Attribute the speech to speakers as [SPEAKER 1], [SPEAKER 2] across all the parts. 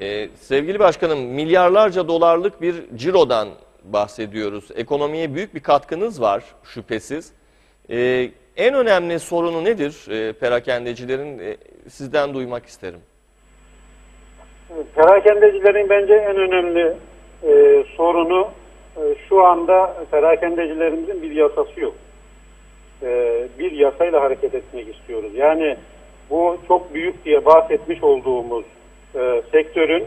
[SPEAKER 1] Ee, sevgili başkanım milyarlarca dolarlık bir cirodan bahsediyoruz. Ekonomiye büyük bir katkınız var şüphesiz. Ee, en önemli sorunu nedir ee, perakendecilerin? Ee, sizden duymak isterim.
[SPEAKER 2] Perakendecilerin bence en önemli e, sorunu e, şu anda perakendecilerimizin bir yasası yok. E, bir yasayla hareket etmek istiyoruz. Yani bu çok büyük diye bahsetmiş olduğumuz e, sektörün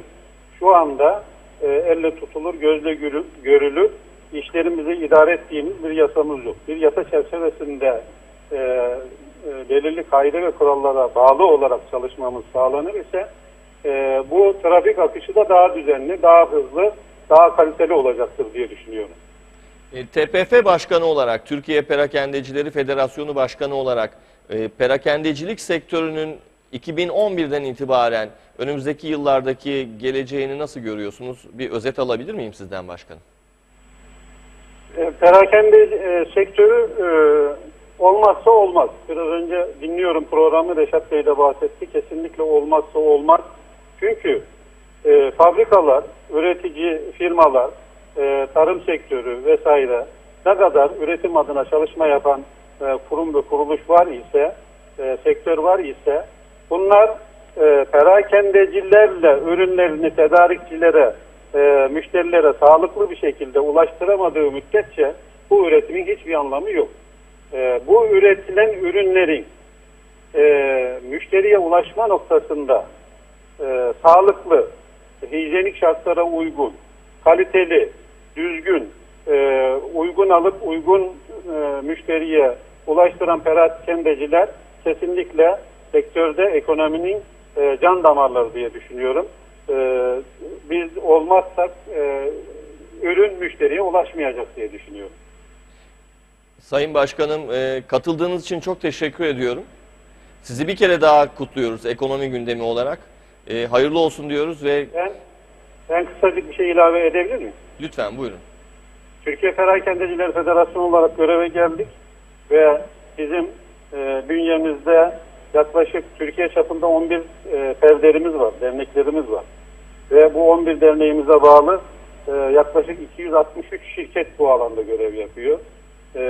[SPEAKER 2] şu anda e, elle tutulur, gözle görü- görülür işlerimizi idare ettiğimiz bir yasamız yok. Bir yasa çerçevesinde e, e, belirli kaide ve kurallara bağlı olarak çalışmamız sağlanır ise e, bu trafik akışı da daha düzenli, daha hızlı, daha kaliteli olacaktır diye düşünüyorum.
[SPEAKER 1] E, TPF Başkanı olarak, Türkiye Perakendecileri Federasyonu Başkanı olarak e, perakendecilik sektörünün 2011'den itibaren önümüzdeki yıllardaki geleceğini nasıl görüyorsunuz? Bir özet alabilir miyim sizden başkanım?
[SPEAKER 2] E, perakende e, sektörü e, olmazsa olmaz. Biraz önce dinliyorum programı Reşat Bey de bahsetti. Kesinlikle olmazsa olmaz. Çünkü fabrikalar, üretici firmalar, tarım sektörü vesaire ne kadar üretim adına çalışma yapan kurum ve kuruluş var ise, sektör var ise bunlar e, perakendecilerle ürünlerini tedarikçilere, e, müşterilere sağlıklı bir şekilde ulaştıramadığı müddetçe bu üretimin hiçbir anlamı yok. E, bu üretilen ürünlerin e, müşteriye ulaşma noktasında e, sağlıklı, hijyenik şartlara uygun, kaliteli, düzgün, e, uygun alıp uygun e, müşteriye ulaştıran perakendeciler kesinlikle sektörde ekonominin e, can damarları diye düşünüyorum. E, biz olmazsak e, ürün müşteriye ulaşmayacak diye düşünüyorum.
[SPEAKER 1] Sayın Başkanım e, katıldığınız için çok teşekkür ediyorum. Sizi bir kere daha kutluyoruz ekonomi gündemi olarak. E, hayırlı olsun diyoruz ve
[SPEAKER 2] Ben, ben kısacık bir şey ilave edebilir miyim?
[SPEAKER 1] lütfen buyurun.
[SPEAKER 2] Türkiye Perakendeciler Federasyonu olarak göreve geldik ve bizim e, bünyemizde yaklaşık Türkiye çapında 11 e, pevderimiz var, derneklerimiz var. Ve bu 11 derneğimize bağlı e, yaklaşık 263 şirket bu alanda görev yapıyor. E,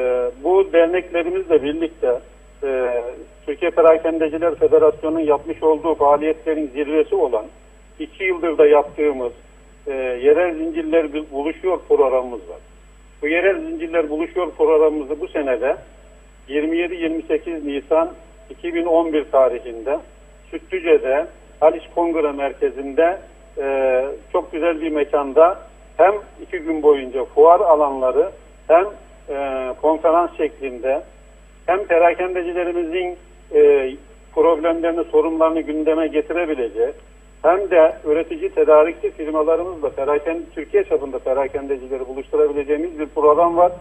[SPEAKER 2] bu derneklerimizle birlikte e, Türkiye Perakendeciler Federasyonu'nun yapmış olduğu faaliyetlerin zirvesi olan iki yıldır da yaptığımız e, yerel zincirler buluşuyor programımız var. Bu yerel zincirler buluşuyor programımızı bu senede 27-28 Nisan 2011 tarihinde Sütlüce'de Haliç Kongre Merkezi'nde e, çok güzel bir mekanda hem iki gün boyunca fuar alanları hem e, konferans şeklinde hem perakendecilerimizin e, problemlerini, sorunlarını gündeme getirebilecek hem de üretici tedarikçi firmalarımızla perakende, Türkiye çapında perakendecileri buluşturabileceğimiz bir program var.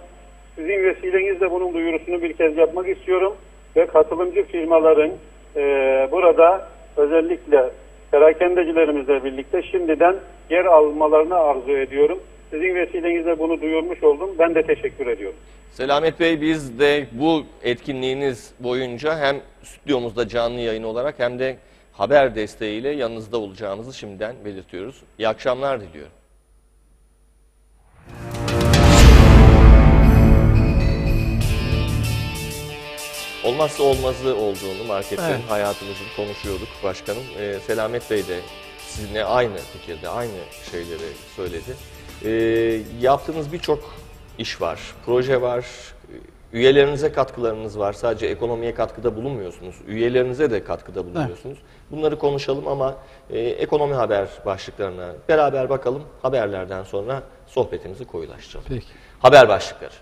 [SPEAKER 2] Sizin vesilenizle bunun duyurusunu bir kez yapmak istiyorum ve katılımcı firmaların e, burada özellikle perakendecilerimizle birlikte şimdiden yer almalarını arzu ediyorum. Sizin vesilenizle bunu duyurmuş oldum. Ben de teşekkür ediyorum.
[SPEAKER 1] Selamet Bey biz de bu etkinliğiniz boyunca hem stüdyomuzda canlı yayın olarak hem de haber desteğiyle yanınızda olacağımızı şimdiden belirtiyoruz. İyi akşamlar diliyorum. Olmazsa olmazı olduğunu marketlerin
[SPEAKER 3] Evet.
[SPEAKER 1] hayatımızı konuşuyorduk başkanım. Ee, Selamet Bey de sizinle aynı fikirde, aynı şeyleri söyledi. Ee, yaptığınız birçok iş var, proje var, üyelerinize katkılarınız var. Sadece ekonomiye katkıda bulunmuyorsunuz, üyelerinize de katkıda bulunuyorsunuz. Bunları konuşalım ama e, ekonomi haber başlıklarına beraber bakalım. Haberlerden sonra sohbetimizi koyulaştıralım.
[SPEAKER 3] Peki.
[SPEAKER 1] Haber başlıkları.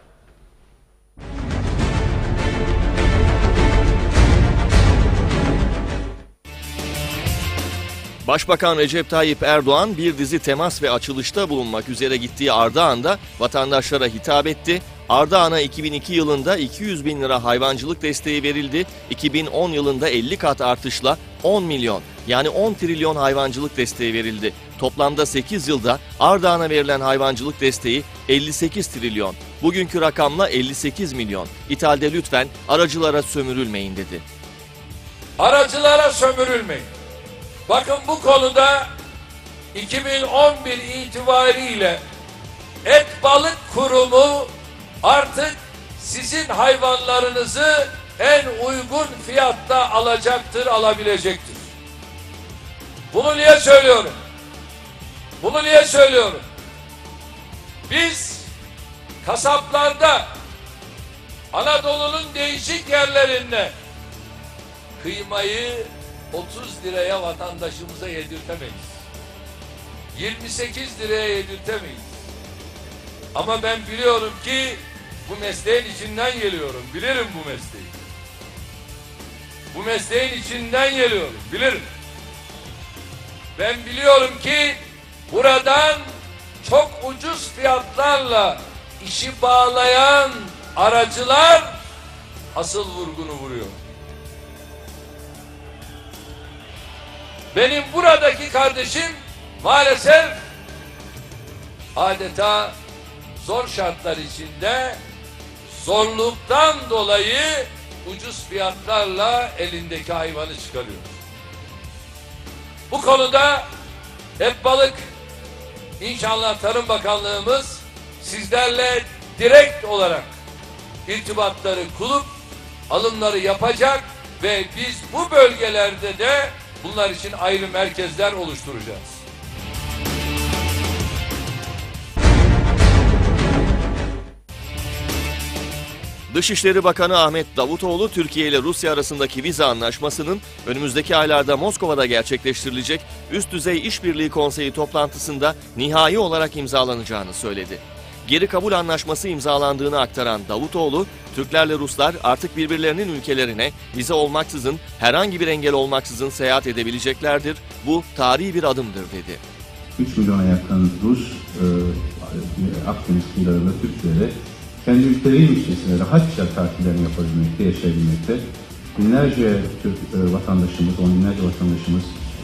[SPEAKER 1] Başbakan Recep Tayyip Erdoğan bir dizi temas ve açılışta bulunmak üzere gittiği Ardahan'da vatandaşlara hitap etti. Ardahan'a 2002 yılında 200 bin lira hayvancılık desteği verildi. 2010 yılında 50 kat artışla 10 milyon yani 10 trilyon hayvancılık desteği verildi. Toplamda 8 yılda Ardahan'a verilen hayvancılık desteği 58 trilyon. Bugünkü rakamla 58 milyon. İthalde lütfen aracılara sömürülmeyin dedi.
[SPEAKER 4] Aracılara sömürülmeyin. Bakın bu konuda
[SPEAKER 3] 2011 itibariyle Et Balık Kurumu artık sizin hayvanlarınızı en uygun fiyatta alacaktır, alabilecektir. Bunu niye söylüyorum? Bunu niye söylüyorum? Biz kasaplarda Anadolu'nun değişik yerlerinde kıymayı 30 liraya vatandaşımıza yedirtemeyiz. 28 liraya yedirtemeyiz. Ama ben biliyorum ki bu mesleğin içinden geliyorum. Bilirim bu mesleği. Bu mesleğin içinden geliyorum. Bilirim. Ben biliyorum ki buradan çok ucuz fiyatlarla işi bağlayan aracılar asıl vurgunu vuruyor. Benim buradaki kardeşim maalesef adeta zor şartlar içinde zorluktan dolayı ucuz fiyatlarla elindeki hayvanı çıkarıyor. Bu konuda hep balık İnşallah Tarım Bakanlığımız sizlerle direkt olarak irtibatları kurup alımları yapacak ve biz bu bölgelerde de bunlar için ayrı merkezler oluşturacağız.
[SPEAKER 1] Dışişleri Bakanı Ahmet Davutoğlu, Türkiye ile Rusya arasındaki vize anlaşmasının önümüzdeki aylarda Moskova'da gerçekleştirilecek Üst Düzey İşbirliği Konseyi toplantısında nihai olarak imzalanacağını söyledi. Geri kabul anlaşması imzalandığını aktaran Davutoğlu, Türklerle Ruslar artık birbirlerinin ülkelerine vize olmaksızın, herhangi bir engel olmaksızın seyahat edebileceklerdir. Bu tarihi bir adımdır dedi.
[SPEAKER 4] 3 milyona yakın Rus e, Akdeniz kıyılarında Türkleri kendi ülkeleri içerisinde rahatça tatillerini yapabilmekte, yaşayabilmekte. Binlerce Türk e, vatandaşımız, on binlerce vatandaşımız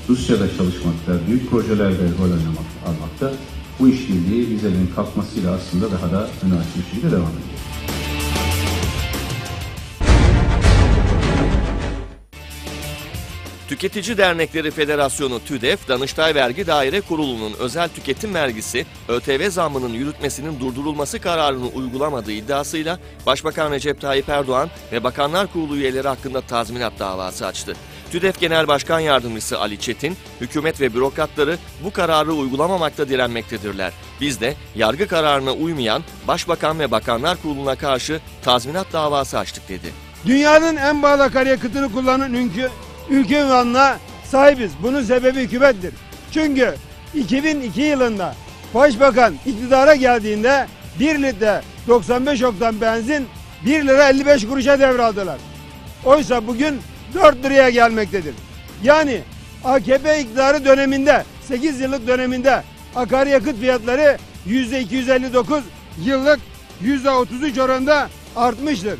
[SPEAKER 4] Rusya'da çalışmakta, büyük projelerde rol oynamak, almakta. Bu işbirliği vizelerin kalkmasıyla aslında daha da öne açmış şekilde devam ediyor.
[SPEAKER 1] Tüketici Dernekleri Federasyonu TÜDEF, Danıştay Vergi Daire Kurulu'nun özel tüketim vergisi ÖTV zammının yürütmesinin durdurulması kararını uygulamadığı iddiasıyla Başbakan Recep Tayyip Erdoğan ve Bakanlar Kurulu üyeleri hakkında tazminat davası açtı. TÜDEF Genel Başkan Yardımcısı Ali Çetin, hükümet ve bürokratları bu kararı uygulamamakta direnmektedirler. Biz de yargı kararına uymayan Başbakan ve Bakanlar Kurulu'na karşı tazminat davası açtık dedi.
[SPEAKER 5] Dünyanın en pahalı akaryakıtını kullanan ülke, ülke ünvanına sahibiz. Bunun sebebi hükümettir. Çünkü 2002 yılında Başbakan iktidara geldiğinde 1 litre 95 oktan benzin 1 lira 55 kuruşa devraldılar. Oysa bugün 4 liraya gelmektedir. Yani AKP iktidarı döneminde 8 yıllık döneminde akaryakıt fiyatları %259 yıllık %33 oranında artmıştır.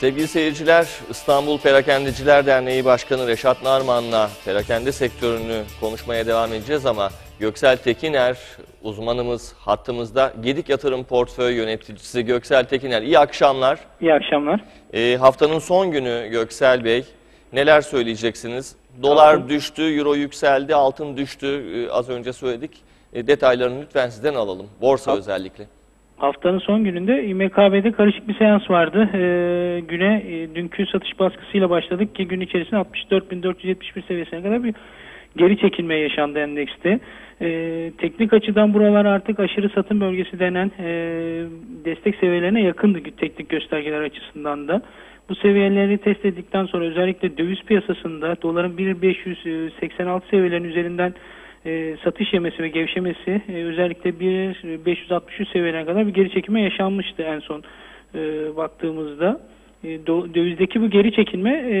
[SPEAKER 1] Sevgili seyirciler, İstanbul Perakendeciler Derneği Başkanı Reşat Narman'la perakende sektörünü konuşmaya devam edeceğiz ama Göksel Tekiner uzmanımız hattımızda. Gedik Yatırım Portföy Yöneticisi Göksel Tekiner. İyi akşamlar.
[SPEAKER 6] İyi akşamlar.
[SPEAKER 1] Ee, haftanın son günü Göksel Bey. Neler söyleyeceksiniz? Dolar düştü, euro yükseldi, altın düştü. Ee, az önce söyledik. Ee, detaylarını lütfen sizden alalım. Borsa özellikle.
[SPEAKER 6] Haftanın son gününde İMKB'de karışık bir seans vardı. Ee, güne e, dünkü satış baskısıyla başladık ki gün içerisinde 64.471 seviyesine kadar bir geri çekilme yaşandı endekste. Ee, teknik açıdan buralar artık aşırı satım bölgesi denen e, destek seviyelerine yakındı teknik göstergeler açısından da. Bu seviyeleri test ettikten sonra özellikle döviz piyasasında doların 1.586 seviyelerin üzerinden e, satış yemesi ve gevşemesi e, özellikle 1.563 seviyelerine kadar bir geri çekilme yaşanmıştı en son e, baktığımızda. E, dövizdeki bu geri çekilme e,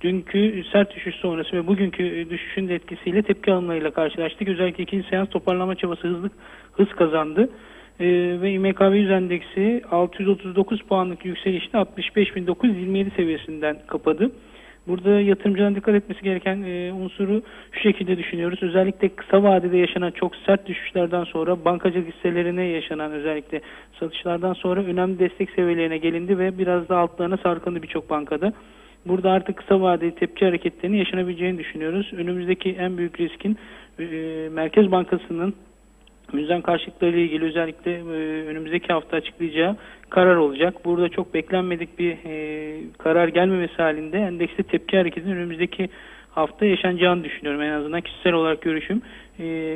[SPEAKER 6] dünkü sert düşüş sonrası ve bugünkü düşüşün de etkisiyle tepki alımlarıyla karşılaştık. Özellikle ikinci seans toparlama çabası hızlı hız kazandı. Ee, ve İMKB 100 endeksi 639 puanlık yükselişte 65.927 seviyesinden kapadı. Burada yatırımcıların dikkat etmesi gereken e, unsuru şu şekilde düşünüyoruz. Özellikle kısa vadede yaşanan çok sert düşüşlerden sonra bankacılık hisselerine yaşanan özellikle satışlardan sonra önemli destek seviyelerine gelindi ve biraz da altlarına sarkındı birçok bankada. Burada artık kısa vadeli tepki hareketlerinin yaşanabileceğini düşünüyoruz. Önümüzdeki en büyük riskin e, Merkez Bankası'nın Müzden karşılıkları ile ilgili özellikle e, önümüzdeki hafta açıklayacağı karar olacak. Burada çok beklenmedik bir e, karar gelmemesi halinde endekste tepki hareketinin önümüzdeki hafta yaşanacağını düşünüyorum. En azından kişisel olarak görüşüm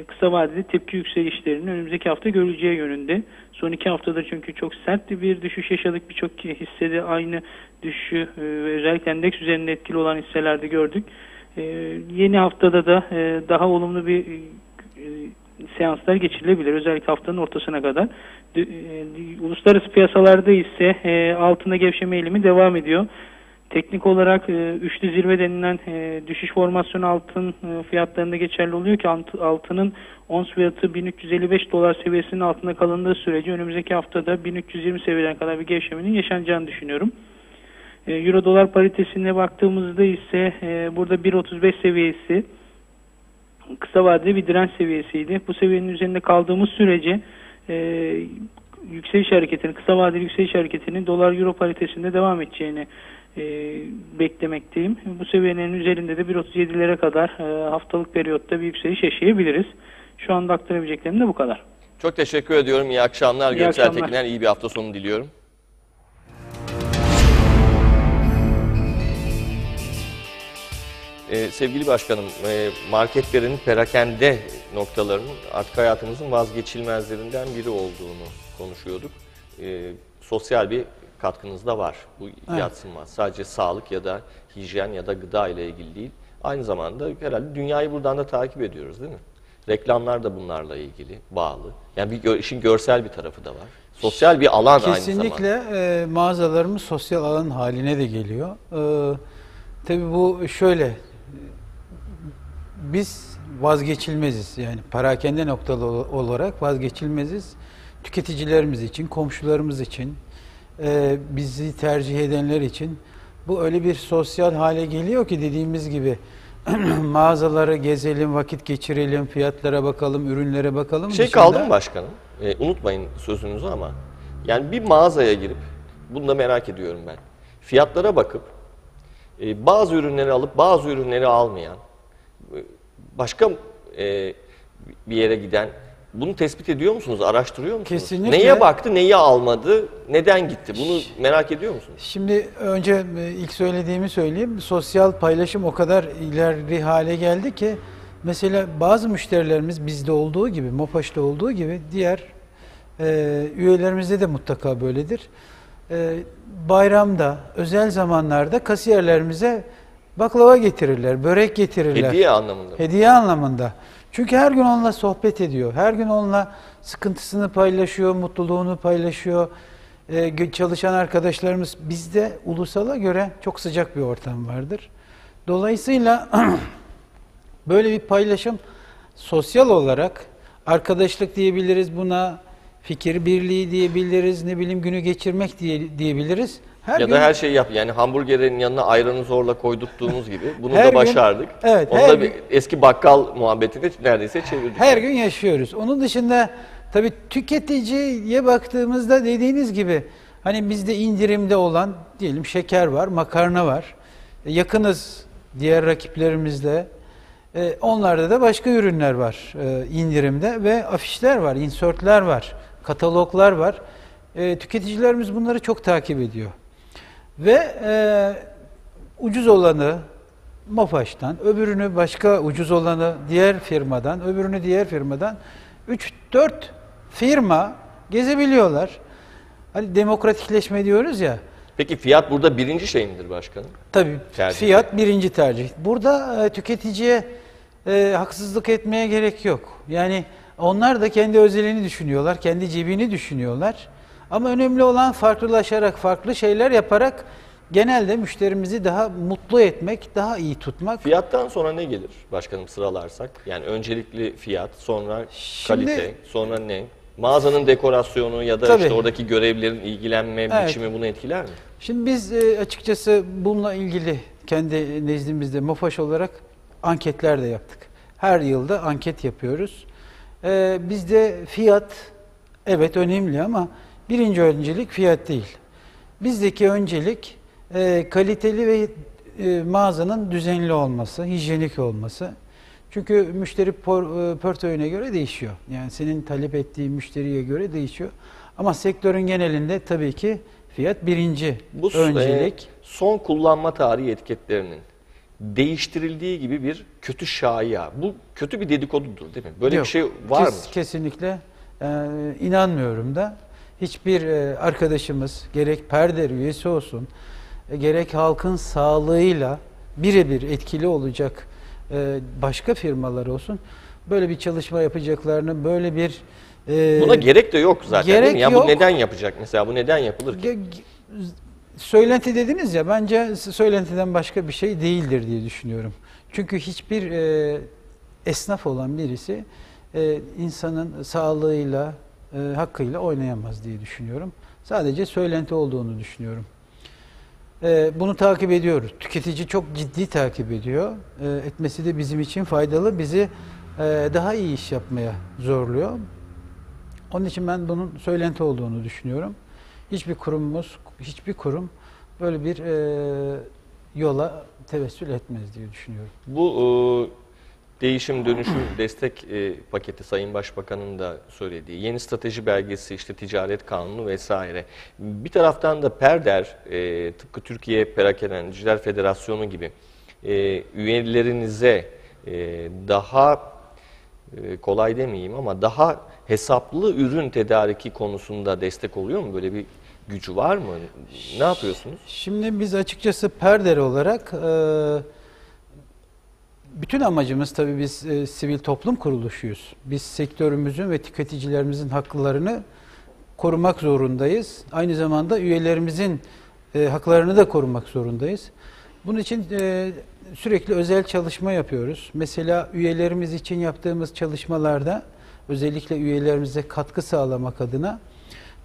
[SPEAKER 6] kısa vadede tepki yükselişlerinin önümüzdeki hafta görüleceği yönünde. Son iki haftada çünkü çok sert bir düşüş yaşadık. Birçok hissede aynı düşüşü e, özellikle endeks üzerinde etkili olan hisselerde gördük. E, yeni haftada da e, daha olumlu bir seanslar geçirilebilir. Özellikle haftanın ortasına kadar. Uluslararası piyasalarda ise altında gevşeme eğilimi devam ediyor. Teknik olarak e, üçlü zirve denilen e, düşüş formasyonu altın e, fiyatlarında geçerli oluyor ki altının ons fiyatı 1355 dolar seviyesinin altında kalındığı sürece önümüzdeki haftada 1320 seviyeden kadar bir gevşemenin yaşanacağını düşünüyorum. E, Euro dolar paritesine baktığımızda ise e, burada 1.35 seviyesi kısa vadeli bir direnç seviyesiydi. Bu seviyenin üzerinde kaldığımız sürece e, yükseliş hareketinin, kısa vadeli yükseliş hareketinin dolar euro paritesinde devam edeceğini e, beklemekteyim. Bu seviyenin üzerinde de 1.37'lere kadar e, haftalık periyotta bir yükseliş yaşayabiliriz. Şu anda aktarabileceklerim de bu kadar.
[SPEAKER 1] Çok teşekkür ediyorum. İyi akşamlar.
[SPEAKER 6] İyi
[SPEAKER 1] Göksel
[SPEAKER 6] akşamlar.
[SPEAKER 1] Tekiner iyi bir hafta sonu diliyorum. Ee, sevgili başkanım, e, marketlerin perakende noktalarının artık hayatımızın vazgeçilmezlerinden biri olduğunu konuşuyorduk. Ee, sosyal bir katkınız da var. Bu yatsınmaz. Sadece sağlık ya da hijyen ya da gıda ile ilgili değil. Aynı zamanda herhalde dünyayı buradan da takip ediyoruz değil mi? Reklamlar da bunlarla ilgili, bağlı. Yani bir gö- işin görsel bir tarafı da var. Sosyal bir alan aynı zamanda.
[SPEAKER 7] Kesinlikle mağazalarımız sosyal alan haline de geliyor. E, tabii bu şöyle, biz vazgeçilmeziz. Yani parakende noktalı ol- olarak vazgeçilmeziz. Tüketicilerimiz için, komşularımız için, e, bizi tercih edenler için bu öyle bir sosyal hale geliyor ki dediğimiz gibi mağazaları gezelim, vakit geçirelim, fiyatlara bakalım, ürünlere bakalım.
[SPEAKER 1] Şey
[SPEAKER 7] Dışında-
[SPEAKER 1] kaldı mı başkanım? Ee, unutmayın sözünüzü ama. Yani bir mağazaya girip, bunu da merak ediyorum ben. Fiyatlara bakıp, e, bazı ürünleri alıp bazı ürünleri almayan, e, başka e, bir yere giden, bunu tespit ediyor musunuz, araştırıyor musunuz?
[SPEAKER 7] Kesinlikle.
[SPEAKER 1] Neye baktı, neyi almadı, neden gitti? Bunu merak ediyor musunuz?
[SPEAKER 7] Şimdi önce e, ilk söylediğimi söyleyeyim. Sosyal paylaşım o kadar ileri hale geldi ki mesela bazı müşterilerimiz bizde olduğu gibi, Mopaş'ta olduğu gibi diğer e, üyelerimizde de mutlaka böyledir. E, bayramda, özel zamanlarda kasiyerlerimize baklava getirirler, börek getirirler.
[SPEAKER 1] Hediye anlamında.
[SPEAKER 7] Hediye anlamında. Çünkü her gün onunla sohbet ediyor. Her gün onunla sıkıntısını paylaşıyor, mutluluğunu paylaşıyor. Ee, çalışan arkadaşlarımız bizde ulusala göre çok sıcak bir ortam vardır. Dolayısıyla böyle bir paylaşım sosyal olarak arkadaşlık diyebiliriz buna, fikir birliği diyebiliriz, ne bileyim günü geçirmek diye, diyebiliriz. Her
[SPEAKER 1] ya
[SPEAKER 7] gün
[SPEAKER 1] da her şeyi yap. Yani hamburgerin yanına ayranı zorla koydurttuğumuz gibi. Bunu da
[SPEAKER 7] gün-
[SPEAKER 1] başardık.
[SPEAKER 7] evet,
[SPEAKER 1] Onu da
[SPEAKER 7] gün-
[SPEAKER 1] bir eski bakkal muhabbetine neredeyse çevirdik.
[SPEAKER 7] Her gün yaşıyoruz. Onun dışında tabii tüketiciye baktığımızda dediğiniz gibi hani bizde indirimde olan diyelim şeker var, makarna var. E, Yakınız diğer rakiplerimizle. E, onlarda da başka ürünler var e, indirimde ve afişler var, insertler var, kataloglar var. E, tüketicilerimiz bunları çok takip ediyor. Ve e, ucuz olanı Mofaş'tan, öbürünü başka ucuz olanı diğer firmadan, öbürünü diğer firmadan 3-4 firma gezebiliyorlar. Hani demokratikleşme diyoruz ya.
[SPEAKER 1] Peki fiyat burada birinci şey midir başkanım?
[SPEAKER 7] Tabii
[SPEAKER 1] Tercih.
[SPEAKER 7] fiyat birinci tercih. Burada e, tüketiciye e, haksızlık etmeye gerek yok. Yani onlar da kendi özelini düşünüyorlar, kendi cebini düşünüyorlar. Ama önemli olan farklılaşarak, farklı şeyler yaparak genelde müşterimizi daha mutlu etmek, daha iyi tutmak.
[SPEAKER 1] Fiyattan sonra ne gelir başkanım sıralarsak? Yani öncelikli fiyat, sonra
[SPEAKER 7] Şimdi-
[SPEAKER 1] kalite, sonra ne? Mağazanın dekorasyonu ya da
[SPEAKER 7] Tabii.
[SPEAKER 1] işte oradaki görevlilerin ilgilenme
[SPEAKER 7] Evet.
[SPEAKER 1] biçimi bunu etkiler mi?
[SPEAKER 7] Şimdi biz e, açıkçası bununla ilgili kendi nezdimizde MOFAŞ olarak anketler de yaptık. Her yılda anket yapıyoruz. Ee, bizde fiyat evet önemli ama birinci öncelik fiyat değil. Bizdeki öncelik e, kaliteli ve e, mağazanın düzenli olması, hijyenik olması. Çünkü müşteri por- e, portföyüne göre değişiyor. Yani senin talep ettiğin müşteriye göre değişiyor. Ama sektörün genelinde tabii ki fiyat birinci
[SPEAKER 1] Bu e,
[SPEAKER 7] öncelik.
[SPEAKER 1] son kullanma tarihi etiketlerinin değiştirildiği gibi bir kötü şaya. Bu kötü bir dedikodudur değil mi? Böyle
[SPEAKER 7] Yok,
[SPEAKER 1] bir şey var
[SPEAKER 7] kes-
[SPEAKER 1] mı?
[SPEAKER 7] Kesinlikle e, inanmıyorum da. Hiçbir e, arkadaşımız gerek Perder üyesi olsun, e, gerek halkın sağlığıyla birebir etkili olacak e, başka firmalar olsun böyle bir çalışma yapacaklarını, böyle bir
[SPEAKER 1] Buna gerek de yok zaten değil
[SPEAKER 7] gerek
[SPEAKER 1] mi? Ya
[SPEAKER 7] yok.
[SPEAKER 1] bu neden yapacak mesela? Bu neden yapılır ki?
[SPEAKER 7] Söylenti dediniz ya bence söylentiden başka bir şey değildir diye düşünüyorum. Çünkü hiçbir e, esnaf olan birisi e, insanın sağlığıyla, e, hakkıyla oynayamaz diye düşünüyorum. Sadece söylenti olduğunu düşünüyorum. E, bunu takip ediyoruz. Tüketici çok ciddi takip ediyor. E, etmesi de bizim için faydalı. Bizi e, daha iyi iş yapmaya zorluyor. Onun için ben bunun söylenti olduğunu düşünüyorum. Hiçbir kurumumuz, hiçbir kurum böyle bir e, yola tevessül etmez diye düşünüyorum.
[SPEAKER 1] Bu e, değişim dönüşüm destek e, paketi Sayın Başbakan'ın da söylediği yeni strateji belgesi işte ticaret kanunu vesaire. Bir taraftan da Perder e, tıpkı Türkiye Perakendeciler Federasyonu gibi e, üyelerinize e, daha e, kolay demeyeyim ama daha hesaplı ürün tedariki konusunda destek oluyor mu? Böyle bir gücü var mı? Ne yapıyorsunuz?
[SPEAKER 7] Şimdi biz açıkçası Perder olarak e, bütün amacımız tabii biz e, sivil toplum kuruluşuyuz. Biz sektörümüzün ve tüketicilerimizin haklarını korumak zorundayız. Aynı zamanda üyelerimizin e, haklarını da korumak zorundayız. Bunun için e, sürekli özel çalışma yapıyoruz. Mesela üyelerimiz için yaptığımız çalışmalarda özellikle üyelerimize katkı sağlamak adına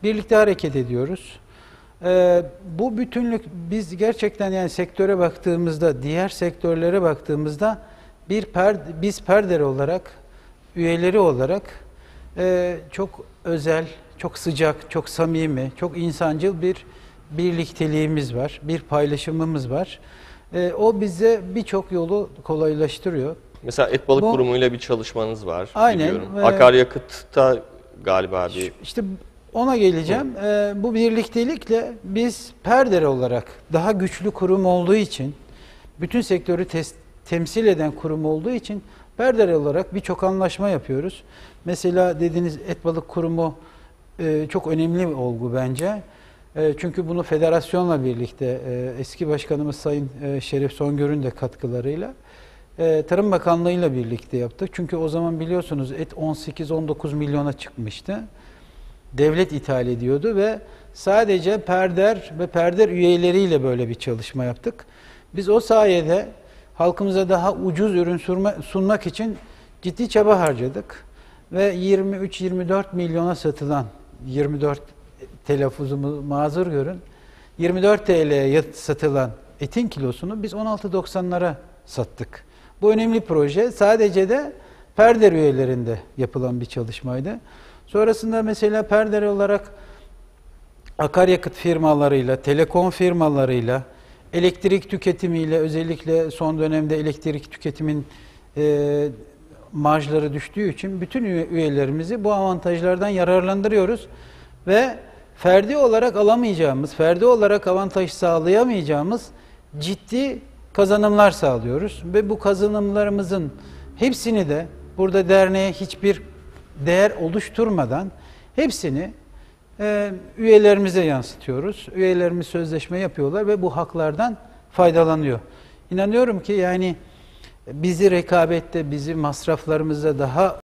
[SPEAKER 7] birlikte hareket ediyoruz. Ee, bu bütünlük biz gerçekten yani sektöre baktığımızda, diğer sektörlere baktığımızda bir per, biz Perder olarak, üyeleri olarak e, çok özel, çok sıcak, çok samimi, çok insancıl bir birlikteliğimiz var, bir paylaşımımız var. E, o bize birçok yolu kolaylaştırıyor.
[SPEAKER 1] Mesela et balık
[SPEAKER 7] Bu-
[SPEAKER 1] kurumuyla bir çalışmanız var
[SPEAKER 7] Aynen,
[SPEAKER 1] biliyorum.
[SPEAKER 7] e,
[SPEAKER 1] Akaryakıtta galiba bir
[SPEAKER 7] İşte ona geleceğim. Ee, bu birliktelikle biz Perder olarak daha güçlü kurum olduğu için, bütün sektörü tes- temsil eden kurum olduğu için Perder olarak birçok anlaşma yapıyoruz. Mesela dediğiniz et balık kurumu e, çok önemli bir olgu bence. E, çünkü bunu federasyonla birlikte e, eski başkanımız Sayın e, Şerif Songör'ün de katkılarıyla e, Tarım Bakanlığı'yla birlikte yaptık. Çünkü o zaman biliyorsunuz et 18-19 milyona çıkmıştı devlet ithal ediyordu ve sadece Perder ve Perder üyeleriyle böyle bir çalışma yaptık. Biz o sayede halkımıza daha ucuz ürün sunma- sunmak için ciddi çaba harcadık. Ve 23-24 milyona satılan, 24 telaffuzumu mazur görün, 24 TL'ye satılan etin kilosunu biz 16.90'lara sattık. Bu önemli proje sadece de Perder üyelerinde yapılan bir çalışmaydı. Sonrasında mesela Perder olarak akaryakıt firmalarıyla, telekom firmalarıyla, elektrik tüketimiyle özellikle son dönemde elektrik tüketimin e, marjları düştüğü için bütün üye- üyelerimizi bu avantajlardan yararlandırıyoruz. Ve ferdi olarak alamayacağımız, ferdi olarak avantaj sağlayamayacağımız ciddi kazanımlar sağlıyoruz. Ve bu kazanımlarımızın hepsini de burada derneğe hiçbir değer oluşturmadan hepsini e, üyelerimize yansıtıyoruz. Üyelerimiz sözleşme yapıyorlar ve bu haklardan faydalanıyor. İnanıyorum ki yani bizi rekabette, bizi masraflarımızda daha